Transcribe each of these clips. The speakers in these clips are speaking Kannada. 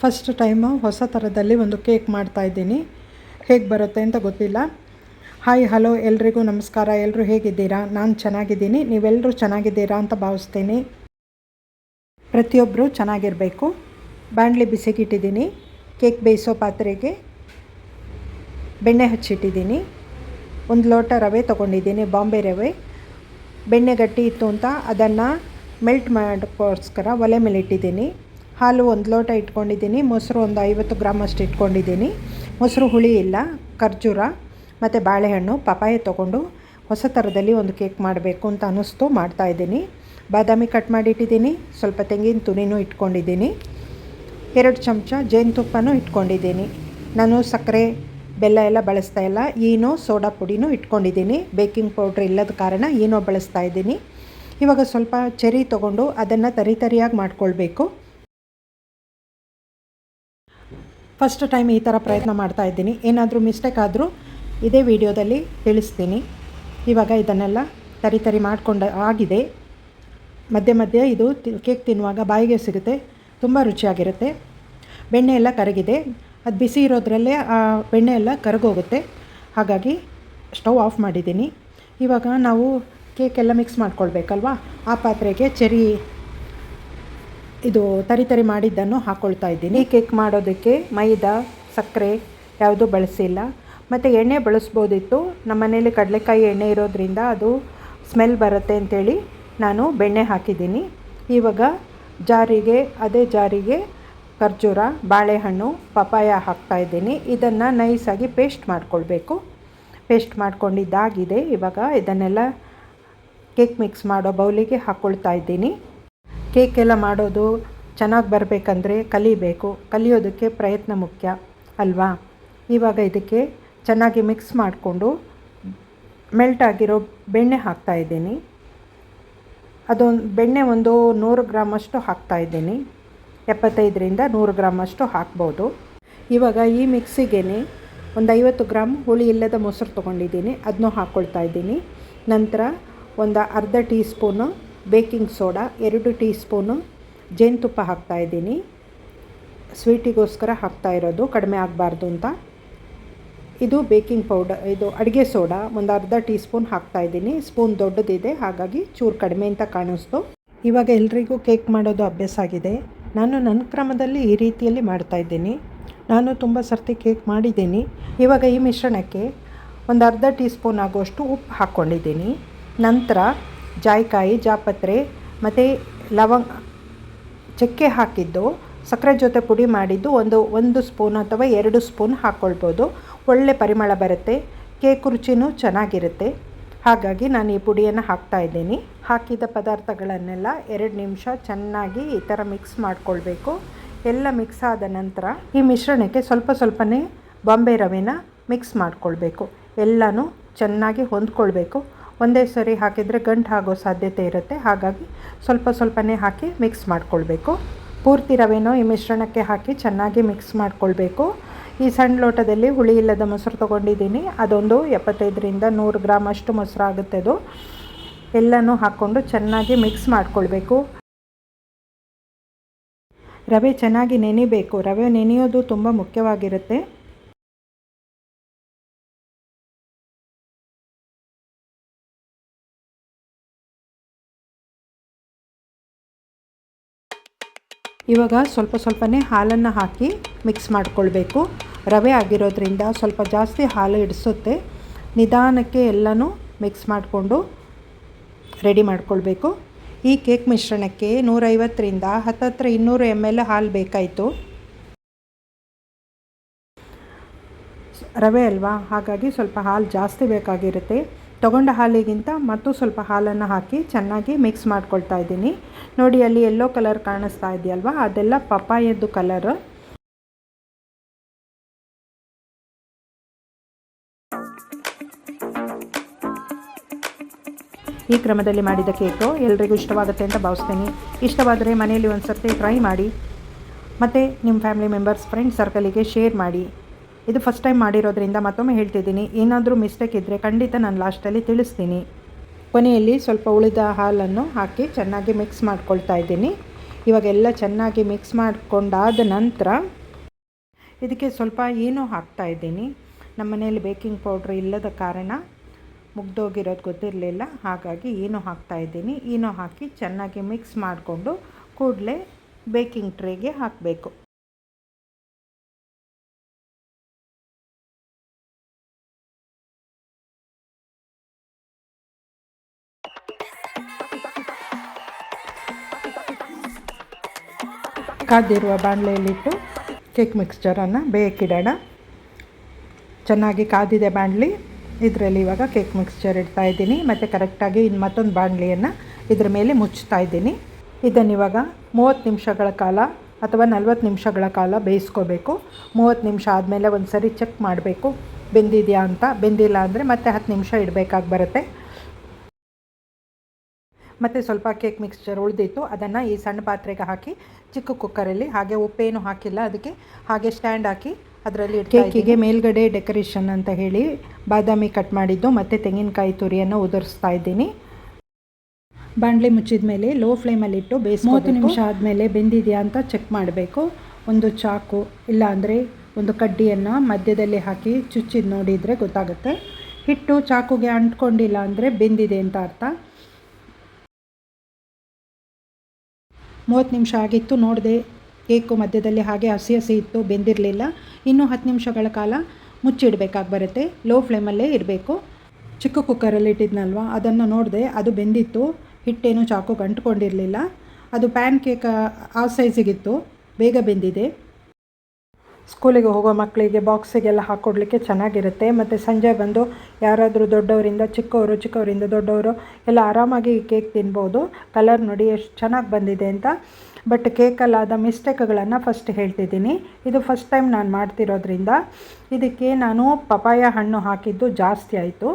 ಫಸ್ಟ್ ಟೈಮು ಹೊಸ ಥರದಲ್ಲಿ ಒಂದು ಕೇಕ್ ಮಾಡ್ತಾ ಇದ್ದೀನಿ. ಹೇಗೆ ಬರುತ್ತೆ ಅಂತ ಗೊತ್ತಿಲ್ಲ. ಹಾಯ್ ಹಲೋ ಎಲ್ರಿಗೂ ನಮಸ್ಕಾರ. ಎಲ್ಲರೂ ಹೇಗಿದ್ದೀರಾ? ನಾನು ಚೆನ್ನಾಗಿದ್ದೀನಿ. ನೀವೆಲ್ಲರೂ ಚೆನ್ನಾಗಿದ್ದೀರಾ ಅಂತ ಭಾವಿಸ್ತೀನಿ. ಪ್ರತಿಯೊಬ್ಬರು ಚೆನ್ನಾಗಿರಬೇಕು. ಬಾಣಲಿ ಬಿಸಿಗಿಟ್ಟಿದ್ದೀನಿ. ಕೇಕ್ ಬೇಯಿಸೋ ಪಾತ್ರೆಗೆ ಬೆಣ್ಣೆ ಹಚ್ಚಿಟ್ಟಿದ್ದೀನಿ. ಒಂದು ಲೋಟ ರವೆ ತೊಗೊಂಡಿದ್ದೀನಿ, ಬಾಂಬೆ ರವೆ. ಬೆಣ್ಣೆ ಗಟ್ಟಿ ಇತ್ತು ಅಂತ ಅದನ್ನು ಮೆಲ್ಟ್ ಮಾಡೋಕ್ಕೋಸ್ಕರ ಒಲೆ ಮೇಲೆ ಇಟ್ಟಿದ್ದೀನಿ ಹಾಲು ಒಂದು ಲೋಟ ಇಟ್ಕೊಂಡಿದ್ದೀನಿ, ಮೊಸರು ಒಂದು ಐವತ್ತು ಗ್ರಾಮ್ ಅಷ್ಟು ಇಟ್ಕೊಂಡಿದ್ದೀನಿ. ಮೊಸರು ಹುಳಿ ಇಲ್ಲ, ಖರ್ಜೂರ ಮತ್ತು ಬಾಳೆಹಣ್ಣು ಪಪಾಯ ತೊಗೊಂಡು ಹೊಸ ಥರದಲ್ಲಿ ಒಂದು ಕೇಕ್ ಮಾಡಬೇಕು ಅಂತ ಅನ್ನಿಸ್ತು ಮಾಡ್ತಾಯಿದ್ದೀನಿ ಬಾದಾಮಿ ಕಟ್ ಮಾಡಿ ಇಟ್ಟಿದ್ದೀನಿ ಸ್ವಲ್ಪ ತೆಂಗಿನ ತುರಿನೂ ಇಟ್ಕೊಂಡಿದ್ದೀನಿ. ಎರಡು ಚಮಚ ಜೇನುತುಪ್ಪನೂ ಇಟ್ಕೊಂಡಿದ್ದೀನಿ. ನಾನು ಸಕ್ಕರೆ, ಬೆಲ್ಲ ಎಲ್ಲ ಬಳಸ್ತಾ ಇಲ್ಲ, ಈನೋ ಸೋಡಾ ಪುಡಿನೂ ಇಟ್ಕೊಂಡಿದ್ದೀನಿ. ಬೇಕಿಂಗ್ ಪೌಡ್ರ್ ಇಲ್ಲದ ಕಾರಣ ಈನೋ ಬಳಸ್ತಾ ಇದ್ದೀನಿ. ಇವಾಗ ಸ್ವಲ್ಪ ಚೆರಿ ತೊಗೊಂಡು ಅದನ್ನು ತರಿ ತರಿಯಾಗಿ ಮಾಡ್ಕೊಳ್ಬೇಕು. ಫಸ್ಟ್ ಟೈಮ್ ಈ ಥರ ಪ್ರಯತ್ನ ಮಾಡ್ತಾ ಇದ್ದೀನಿ. ಏನಾದರೂ ಮಿಸ್ಟೇಕ್ ಆದರೂ ಇದೇ ವಿಡಿಯೋದಲ್ಲಿ ತಿಳಿಸ್ತೀನಿ. ಇವಾಗ ಇದನ್ನೆಲ್ಲ ತರಿ ತರಿ ಮಾಡಿಕೊಂಡ ಆಗಿದೆ. ಮಧ್ಯೆ ಮಧ್ಯೆ ಇದು ಕೇಕ್ ತಿನ್ನುವಾಗ ಬಾಯಿಗೆ ಸಿಗುತ್ತೆ. ತುಂಬ ರುಚಿಯಾಗಿರುತ್ತೆ. ಬೆಣ್ಣೆ ಎಲ್ಲ ಕರಗಿದೆ. ಅದು ಬಿಸಿ ಇರೋದ್ರಲ್ಲೇ ಆ ಬೆಣ್ಣೆ ಎಲ್ಲ ಕರಗೋಗುತ್ತೆ. ಹಾಗಾಗಿ ಸ್ಟವ್ ಆಫ್ ಮಾಡಿದ್ದೀನಿ. ಇವಾಗ ನಾವು ಕೇಕೆಲ್ಲ ಮಿಕ್ಸ್ ಮಾಡ್ಕೊಳ್ಬೇಕಲ್ವಾ? ಆ ಪಾತ್ರೆಗೆ ಚೆರಿ ಇದು ತರಿ ತರಿ ಮಾಡಿದ್ದನ್ನು ಹಾಕ್ಕೊಳ್ತಾ ಇದ್ದೀನಿ. ಕೇಕ್ ಮಾಡೋದಕ್ಕೆ ಮೈದಾ, ಸಕ್ಕರೆ ಯಾವುದೂ ಬಳಸಿಲ್ಲ. ಮತ್ತು ಎಣ್ಣೆ ಬಳಸ್ಬೋದಿತ್ತು. ನಮ್ಮ ಮನೇಲಿ ಕಡಲೆಕಾಯಿ ಎಣ್ಣೆ ಇರೋದ್ರಿಂದ ಅದು ಸ್ಮೆಲ್ ಬರುತ್ತೆ ಅಂಥೇಳಿ ನಾನು ಬೆಣ್ಣೆ ಹಾಕಿದ್ದೀನಿ. ಇವಾಗ ಜಾರಿಗೆ, ಅದೇ ಜಾರಿಗೆ ಖರ್ಜೂರ, ಬಾಳೆಹಣ್ಣು ಪಪಾಯ ಹಾಕ್ತಾಯಿದ್ದೀನಿ ಇದನ್ನು ನೈಸಾಗಿ ಪೇಸ್ಟ್ ಮಾಡಿಕೊಳ್ಬೇಕು. ಪೇಸ್ಟ್ ಮಾಡ್ಕೊಂಡಿದ್ದಾಗಿದೆ. ಇವಾಗ ಇದನ್ನೆಲ್ಲ ಕೇಕ್ ಮಿಕ್ಸ್ ಮಾಡೋ ಬೌಲಿಗೆ ಹಾಕ್ಕೊಳ್ತಾ ಇದ್ದೀನಿ. ಕೇಕ್ ಎಲ್ಲ ಮಾಡೋದು ಚೆನ್ನಾಗಿ ಬರಬೇಕಂದ್ರೆ ಕಲಿಬೇಕು. ಕಲಿಯೋದಕ್ಕೆ ಪ್ರಯತ್ನ ಮುಖ್ಯ, ಅಲ್ವಾ? ಇವಾಗ ಇದಕ್ಕೆ ಚೆನ್ನಾಗಿ ಮಿಕ್ಸ್ ಮಾಡಿಕೊಂಡು ಮೆಲ್ಟ್ ಆಗಿರೋ ಬೆಣ್ಣೆ ಹಾಕ್ತಾಯಿದ್ದೀನಿ ಅದೊಂದು, ಬೆಣ್ಣೆ ಒಂದು ನೂರು ಗ್ರಾಮಷ್ಟು ಹಾಕ್ತಾಯಿದ್ದೀನಿ ಎಪ್ಪತ್ತೈದರಿಂದ ನೂರು ಗ್ರಾಮಷ್ಟು ಹಾಕ್ಬೋದು. ಇವಾಗ ಈ ಮಿಕ್ಸಿಗೆ ಒಂದು ಐವತ್ತು ಗ್ರಾಮ್ ಹುಳಿ ಇಲ್ಲದ ಮೊಸರು ತೊಗೊಂಡಿದ್ದೀನಿ. ಅದನ್ನೂ ಹಾಕ್ಕೊಳ್ತಾ ಇದ್ದೀನಿ. ನಂತರ ಒಂದು ಅರ್ಧ ಟೀ ಸ್ಪೂನು ಬೇಕಿಂಗ್ ಸೋಡಾ, ಎರಡು ಟೀ ಸ್ಪೂನು ಜೇನುತುಪ್ಪ ಹಾಕ್ತಾಯಿದ್ದೀನಿ ಸ್ವೀಟಿಗೋಸ್ಕರ ಹಾಕ್ತಾ ಇರೋದು, ಕಡಿಮೆ ಆಗಬಾರ್ದು ಅಂತ. ಇದು ಬೇಕಿಂಗ್ ಪೌಡರ್ ಇದು ಅಡುಗೆ ಸೋಡಾ, ಒಂದು ಅರ್ಧ ಟೀ ಸ್ಪೂನ್ ಹಾಕ್ತಾಯಿದ್ದೀನಿ ಸ್ಪೂನ್ ದೊಡ್ಡದಿದೆ, ಹಾಗಾಗಿ ಚೂರು ಕಡಿಮೆ ಅಂತ ಕಾಣಿಸ್ತು. ಇವಾಗ ಎಲ್ರಿಗೂ ಕೇಕ್ ಮಾಡೋದು ಅಭ್ಯಾಸ ಆಗಿದೆ. ನಾನು ನನ್ನ ಕ್ರಮದಲ್ಲಿ ಈ ರೀತಿಯಲ್ಲಿ ಮಾಡ್ತಾಯಿದ್ದೀನಿ ನಾನು ತುಂಬ ಸರ್ತಿ ಕೇಕ್ ಮಾಡಿದ್ದೀನಿ. ಇವಾಗ ಈ ಮಿಶ್ರಣಕ್ಕೆ ಒಂದು ಅರ್ಧ ಟೀ ಸ್ಪೂನ್ ಆಗುವಷ್ಟು ಉಪ್ಪು ಹಾಕ್ಕೊಂಡಿದ್ದೀನಿ. ನಂತರ ಜಾಯಿಕಾಯಿ, ಜಾಪತ್ರೆ, ಮತ್ತು ಲವಂಗ ಚಕ್ಕೆ ಹಾಕಿದ್ದು, ಸಕ್ಕರೆ ಜೊತೆ ಪುಡಿ ಮಾಡಿದ್ದು ಒಂದು ಒಂದು ಸ್ಪೂನ್ ಅಥವಾ ಎರಡು ಸ್ಪೂನ್ ಹಾಕ್ಕೊಳ್ಬೋದು ಒಳ್ಳೆ ಪರಿಮಳ ಬರುತ್ತೆ, ಕೇಕ್ ರುಚಿನೂ ಚೆನ್ನಾಗಿರುತ್ತೆ. ಹಾಗಾಗಿ ನಾನು ಈ ಪುಡಿಯನ್ನು ಹಾಕ್ತಾ ಇದ್ದೀನಿ. ಹಾಕಿದ ಪದಾರ್ಥಗಳನ್ನೆಲ್ಲ ಎರಡು ನಿಮಿಷ ಚೆನ್ನಾಗಿ ಈ ಥರ ಮಿಕ್ಸ್ ಮಾಡಿಕೊಳ್ಬೇಕು. ಎಲ್ಲ ಮಿಕ್ಸ್ ಆದ ನಂತರ ಈ ಮಿಶ್ರಣಕ್ಕೆ ಸ್ವಲ್ಪ ಸ್ವಲ್ಪನೇ ಬಾಂಬೆ ರವೆನ ಮಿಕ್ಸ್ ಮಾಡಿಕೊಳ್ಬೇಕು. ಎಲ್ಲನೂ ಚೆನ್ನಾಗಿ ಹೊಂದ್ಕೊಳ್ಬೇಕು. ಒಂದೇ ಸರಿ ಹಾಕಿದರೆ ಗಂಟು ಆಗೋ ಸಾಧ್ಯತೆ ಇರುತ್ತೆ. ಹಾಗಾಗಿ ಸ್ವಲ್ಪ ಸ್ವಲ್ಪನೇ ಹಾಕಿ ಮಿಕ್ಸ್ ಮಾಡಿಕೊಳ್ಬೇಕು. ಪೂರ್ತಿ ರವೆನೋ ಈ ಮಿಶ್ರಣಕ್ಕೆ ಹಾಕಿ ಚೆನ್ನಾಗಿ ಮಿಕ್ಸ್ ಮಾಡಿಕೊಳ್ಬೇಕು. ಈ ಸಣ್ಣ ಲೋಟದಲ್ಲಿ ಹುಳಿ ಇಲ್ಲದ ಮೊಸರು ತೊಗೊಂಡಿದ್ದೀನಿ. ಅದೊಂದು ಎಪ್ಪತ್ತೈದರಿಂದ ನೂರು ಗ್ರಾಮ್ ಅಷ್ಟು ಮೊಸರು ಆಗುತ್ತೆ ಅದು. ಎಲ್ಲನೂ ಹಾಕ್ಕೊಂಡು ಚೆನ್ನಾಗಿ ಮಿಕ್ಸ್ ಮಾಡಿಕೊಳ್ಬೇಕು. ರವೆ ಚೆನ್ನಾಗಿ ನೆನಿಬೇಕು. ರವೆ ನೆನೆಯೋದು ತುಂಬ ಮುಖ್ಯವಾಗಿರುತ್ತೆ. ಇವಾಗ ಸ್ವಲ್ಪ ಸ್ವಲ್ಪನೇ ಹಾಲನ್ನು ಹಾಕಿ ಮಿಕ್ಸ್ ಮಾಡಿಕೊಳ್ಬೇಕು. ರವೆ ಆಗಿರೋದ್ರಿಂದ ಸ್ವಲ್ಪ ಜಾಸ್ತಿ ಹಾಲು ಹಿಡಿಸುತ್ತೆ. ನಿಧಾನಕ್ಕೆ ಎಲ್ಲನೂ ಮಿಕ್ಸ್ ಮಾಡಿಕೊಂಡು ರೆಡಿ ಮಾಡಿಕೊಳ್ಬೇಕು. ಈ ಕೇಕ್ ಮಿಶ್ರಣಕ್ಕೆ ನೂರೈವತ್ತರಿಂದ ಹತ್ತತ್ರ ಇನ್ನೂರು ಎಂ ಎಲ್ ಹಾಲು ಬೇಕಾಯಿತು. ರವೆ ಅಲ್ವಾ? ಹಾಗಾಗಿ ಸ್ವಲ್ಪ ಹಾಲು ಜಾಸ್ತಿ ಬೇಕಾಗಿರುತ್ತೆ. ತೊಗೊಂಡ ಹಾಲಿಗಿಂತ ಮತ್ತು ಸ್ವಲ್ಪ ಹಾಲನ್ನು ಹಾಕಿ ಚೆನ್ನಾಗಿ ಮಿಕ್ಸ್ ಮಾಡ್ಕೊಳ್ತಾ ಇದ್ದೀನಿ. ನೋಡಿ, ಅಲ್ಲಿ ಎಲ್ಲೋ ಕಲರ್ ಕಾಣಿಸ್ತಾ ಇದೆಯಲ್ವ? ಅದೆಲ್ಲ ಪಪ್ಪಾಯದ್ದು ಕಲರ್ ಈ ಕ್ರಮದಲ್ಲಿ ಮಾಡಿದ ಕೇಕು ಎಲ್ರಿಗೂ ಇಷ್ಟವಾಗುತ್ತೆ ಅಂತ ಭಾವಿಸ್ತೀನಿ. ಇಷ್ಟವಾದರೆ ಮನೆಯಲ್ಲಿ ಒಂದು ಸರ್ತಿ ಟ್ರೈ ಮಾಡಿ. ಮತ್ತು ನಿಮ್ಮ ಫ್ಯಾಮಿಲಿ ಮೆಂಬರ್ಸ್ ಫ್ರೆಂಡ್ ಸರ್ಕಲಿಗೆ ಶೇರ್ ಮಾಡಿ. ಇದು ಫಸ್ಟ್ ಟೈಮ್ ಮಾಡಿರೋದ್ರಿಂದ ಮತ್ತೊಮ್ಮೆ ಹೇಳ್ತಿದ್ದೀನಿ. ಏನಾದರೂ ಮಿಸ್ಟೇಕ್ ಇದ್ದರೆ ಖಂಡಿತ ನಾನು ಲಾಸ್ಟಲ್ಲಿ ತಿಳಿಸ್ತೀನಿ. ಕೊನೆಯಲ್ಲಿ ಸ್ವಲ್ಪ ಉಳಿದ ಹಾಲನ್ನು ಹಾಕಿ ಚೆನ್ನಾಗಿ ಮಿಕ್ಸ್ ಮಾಡ್ಕೊಳ್ತಾ ಇದ್ದೀನಿ. ಇವಾಗೆಲ್ಲ ಚೆನ್ನಾಗಿ ಮಿಕ್ಸ್ ಮಾಡಿಕೊಂಡಾದ ನಂತರ ಇದಕ್ಕೆ ಸ್ವಲ್ಪ ಏನೋ ಹಾಕ್ತಾ ಇದ್ದೀನಿ. ನಮ್ಮ ಮನೆಯಲ್ಲಿ ಬೇಕಿಂಗ್ ಪೌಡ್ರ್ ಇಲ್ಲದ ಕಾರಣ ಮುಗ್ದೋಗಿರೋದು ಗೊತ್ತಿರಲಿಲ್ಲ. ಹಾಗಾಗಿ ಏನೋ ಹಾಕ್ತಾ ಇದ್ದೀನಿ. ಏನೋ ಹಾಕಿ ಚೆನ್ನಾಗಿ ಮಿಕ್ಸ್ ಮಾಡಿಕೊಂಡು ಕೂಡಲೇ ಬೇಕಿಂಗ್ ಟ್ರೇಗೆ ಹಾಕಬೇಕು. ಕಾದಿರುವ ಬಾಣಲೆಯಲ್ಲಿಟ್ಟು ಕೇಕ್ ಮಿಕ್ಸ್ಚರನ್ನು ಬೇಯಕ್ಕಿಡೋಣ ಚೆನ್ನಾಗಿ ಕಾದಿದೆ ಬಾಣಲಿ. ಇದರಲ್ಲಿ ಇವಾಗ ಕೇಕ್ ಮಿಕ್ಸ್ಚರ್ ಇಡ್ತಾ ಇದ್ದೀನಿ. ಮತ್ತು ಕರೆಕ್ಟಾಗಿ ಇನ್ನು ಮತ್ತೊಂದು ಬಾಣಲಿಯನ್ನು ಇದ್ರ ಮೇಲೆ ಮುಚ್ತಾ ಇದ್ದೀನಿ. ಇದನ್ನು ಇವಾಗ ಮೂವತ್ತು ನಿಮಿಷಗಳ ಕಾಲ ಅಥವಾ ನಲ್ವತ್ತು ನಿಮಿಷಗಳ ಕಾಲ ಬೇಯಿಸ್ಕೋಬೇಕು. ಮೂವತ್ತು ನಿಮಿಷ ಆದಮೇಲೆ ಒಂದು ಸರಿ ಚೆಕ್ ಮಾಡಬೇಕು. ಬೆಂದಿದೆಯಾ ಅಂತ? ಬೆಂದಿಲ್ಲ ಅಂದರೆ ಮತ್ತೆ ಹತ್ತು ನಿಮಿಷ ಇಡಬೇಕಾಗಿ ಬರುತ್ತೆ. ಮತ್ತು ಸ್ವಲ್ಪ ಕೇಕ್ ಮಿಕ್ಸ್ಚರ್ ಉಳಿದಿತ್ತು. ಅದನ್ನು ಈ ಸಣ್ಣ ಪಾತ್ರೆಗೆ ಹಾಕಿ ಚಿಕ್ಕ ಕುಕ್ಕರಲ್ಲಿ ಹಾಗೆ ಉಪ್ಪೇನು ಹಾಕಿಲ್ಲ. ಅದಕ್ಕೆ ಹಾಗೆ ಸ್ಟ್ಯಾಂಡ್ ಹಾಕಿ ಅದರಲ್ಲಿ ಕೇಕಿಗೆ ಮೇಲ್ಗಡೆ ಡೆಕೋರೇಷನ್ ಅಂತ ಹೇಳಿ ಬಾದಾಮಿ ಕಟ್ ಮಾಡಿದ್ದು. ಮತ್ತು ತೆಂಗಿನಕಾಯಿ ತುರಿಯನ್ನು ಉದುರಿಸ್ತಾ ಇದ್ದೀನಿ. ಬಾಣಲೆ ಮುಚ್ಚಿದ ಮೇಲೆ ಲೋ ಫ್ಲೇಮಲ್ಲಿಟ್ಟು ಬೇಸ್ ಮೂವತ್ತು ನಿಮಿಷ ಆದಮೇಲೆ ಬೆಂದಿದೆಯಾ ಅಂತ ಚೆಕ್ ಮಾಡಬೇಕು. ಒಂದು ಚಾಕು ಇಲ್ಲ ಅಂದರೆ ಒಂದು ಕಡ್ಡಿಯನ್ನು ಮಧ್ಯದಲ್ಲಿ ಹಾಕಿ ಚುಚ್ಚಿದ್ದು ನೋಡಿದರೆ ಗೊತ್ತಾಗುತ್ತೆ. ಹಿಟ್ಟು ಚಾಕುಗೆ ಅಂಟ್ಕೊಂಡಿಲ್ಲ ಅಂದರೆ ಬೆಂದಿದೆ ಅಂತ ಅರ್ಥ. ಮೂವತ್ತು ನಿಮಿಷ ಆಗಿತ್ತು, ನೋಡಿದೆ ಕೇಕು ಮಧ್ಯದಲ್ಲಿ ಹಾಗೆ ಹಸಿ ಹಸಿ ಇತ್ತು, ಬೆಂದಿರಲಿಲ್ಲ. ಇನ್ನೂ ಹತ್ತು ನಿಮಿಷಗಳ ಕಾಲ ಮುಚ್ಚಿಡಬೇಕಾಗಿ ಬರುತ್ತೆ. ಲೋ ಫ್ಲೇಮಲ್ಲೇ ಇರಬೇಕು ಚಿಕ್ಕ ಕುಕ್ಕರಲ್ಲಿ ಇಟ್ಟಿದ್ನಲ್ವ? ಅದನ್ನು ನೋಡಿದೆ ಅದು ಬೆಂದಿತ್ತು. ಹಿಟ್ಟೇನು ಚಾಕು ಗಂಟುಕೊಂಡಿರಲಿಲ್ಲ ಅದು ಪ್ಯಾನ್ ಕೇಕ್ ಆ ಸೈಜಿಗಿತ್ತು. ಬೇಗ ಬೆಂದಿದೆ. ಸ್ಕೂಲಿಗೆ ಹೋಗೋ ಮಕ್ಕಳಿಗೆ ಬಾಕ್ಸಿಗೆಲ್ಲ ಹಾಕ್ಕೊಡ್ಲಿಕ್ಕೆ ಚೆನ್ನಾಗಿರುತ್ತೆ. ಮತ್ತು ಸಂಜೆ ಬಂದು ಯಾರಾದರೂ ದೊಡ್ಡವರಿಂದ, ಚಿಕ್ಕವರು, ಚಿಕ್ಕವರಿಂದ ದೊಡ್ಡವರು ಎಲ್ಲ ಆರಾಮಾಗಿ ಕೇಕ್ ತಿನ್ಬೋದು. ಕಲರ್ ನೋಡಿ ಎಷ್ಟು ಚೆನ್ನಾಗಿ ಬಂದಿದೆ ಅಂತ. ಬಟ್ ಕೇಕಲ್ಲಾದ ಮಿಸ್ಟೇಕ್ಗಳನ್ನು ಫಸ್ಟ್ ಹೇಳ್ತಿದ್ದೀನಿ. ಇದು ಫಸ್ಟ್ ಟೈಮ್ ನಾನು ಮಾಡ್ತಿರೋದ್ರಿಂದ. ಇದಕ್ಕೆ ನಾನು ಪಪಾಯ ಹಣ್ಣು ಹಾಕಿದ್ದು ಜಾಸ್ತಿ ಆಯಿತು.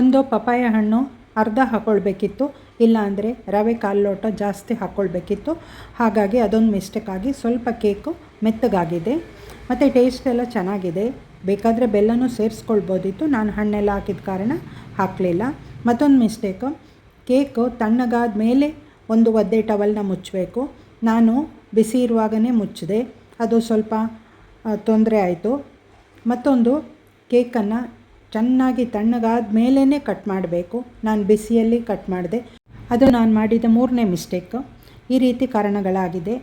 ಒಂದು ಪಪಾಯ ಹಣ್ಣು ಅರ್ಧ ಹಾಕ್ಕೊಳ್ಬೇಕಿತ್ತು ಇಲ್ಲ ಅಂದರೆ ರವೆ ಕಾಲು ಲೋಟ ಜಾಸ್ತಿ ಹಾಕ್ಕೊಳ್ಬೇಕಿತ್ತು ಹಾಗಾಗಿ ಅದೊಂದು ಮಿಸ್ಟೇಕ್ ಆಗಿ ಸ್ವಲ್ಪ ಕೇಕು ಮೆತ್ತಗಾಗಿದೆ. ಮತ್ತು ಟೇಸ್ಟ್ ಎಲ್ಲ ಚೆನ್ನಾಗಿದೆ. ಬೇಕಾದರೆ ಬೆಲ್ಲನೂ ಸೇರಿಸ್ಕೊಳ್ಬೋದಿತ್ತು. ನಾನು ಹಣ್ಣೆಲ್ಲ ಹಾಕಿದ ಕಾರಣ ಹಾಕಲಿಲ್ಲ. ಮತ್ತೊಂದು ಮಿಸ್ಟೇಕು ಕೇಕು ತಣ್ಣಗಾದ ಮೇಲೆ ಒಂದು ಒದ್ದೆ ಟವಲ್ನ ಮುಚ್ಚಬೇಕು. ನಾನು ಬಿಸಿ ಇರುವಾಗನೇ ಮುಚ್ಚಿದೆ. ಅದು ಸ್ವಲ್ಪ ತೊಂದರೆ ಆಯಿತು. ಮತ್ತೊಂದು ಕೇಕನ್ನು ಚೆನ್ನಾಗಿ ತಣ್ಣಗಾದ ಮೇಲೇ ಕಟ್ ಮಾಡಬೇಕು. ನಾನು ಬಿಸಿಯಲ್ಲಿ ಕಟ್ ಮಾಡಿದೆ. ಅದು ನಾನು ಮಾಡಿದ ಮೂರನೇ ಮಿಸ್ಟೇಕ್ ಈ ರೀತಿ ಕಾರಣಗಳಾಗಿದೆ.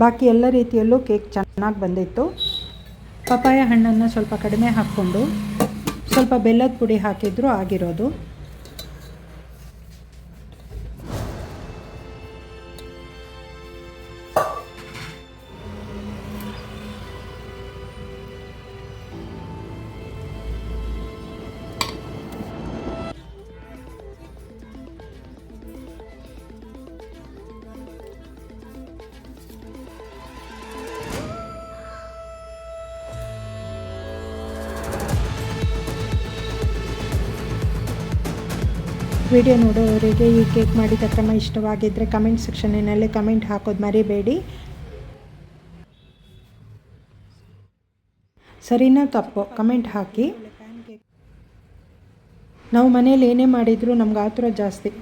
ಬಾಕಿ ಎಲ್ಲ ರೀತಿಯಲ್ಲೂ ಕೇಕ್ ಚೆನ್ನಾಗಿ ಬಂದಿತ್ತು. ಪಪಾಯ ಹಣ್ಣನ್ನು ಸ್ವಲ್ಪ ಕಡಿಮೆ ಹಾಕ್ಕೊಂಡು ಸ್ವಲ್ಪ ಬೆಲ್ಲದ ಪುಡಿ ಹಾಕಿದರೂ ಆಗಿರೋದು. ವಿಡಿಯೋ ನೋಡೋವರಿಗೆ ಈ ಕೇಕ್ ಮಾಡಿದ ಕ್ರಮ ಇಷ್ಟವಾಗಿದ್ದರೆ ಕಮೆಂಟ್ ಸೆಕ್ಷನಿನಲ್ಲಿ ಕಮೆಂಟ್ ಹಾಕೋದು ಮರಿಬೇಡಿ. ಸರಿನಾ ತಪ್ಪು ಕಮೆಂಟ್ ಹಾಕಿ. ನಾವು ಮನೇಲಿ ಏನೇ ಮಾಡಿದರೂ ನಮ್ಗೆ ಆತುರ ಜಾಸ್ತಿ.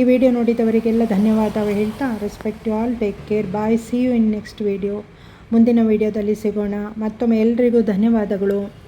ಈ ವಿಡಿಯೋ ನೋಡಿದವರಿಗೆಲ್ಲ ಧನ್ಯವಾದ. ಹೇಳ್ತಾ respect you all take care bye see you in next video ಮುಂದಿನ ವಿಡಿಯೋದಲ್ಲಿ ಸಿಗೋಣ. ಮತ್ತೊಮ್ಮೆ ಎಲ್ರಿಗೂ ಧನ್ಯವಾದಗಳು.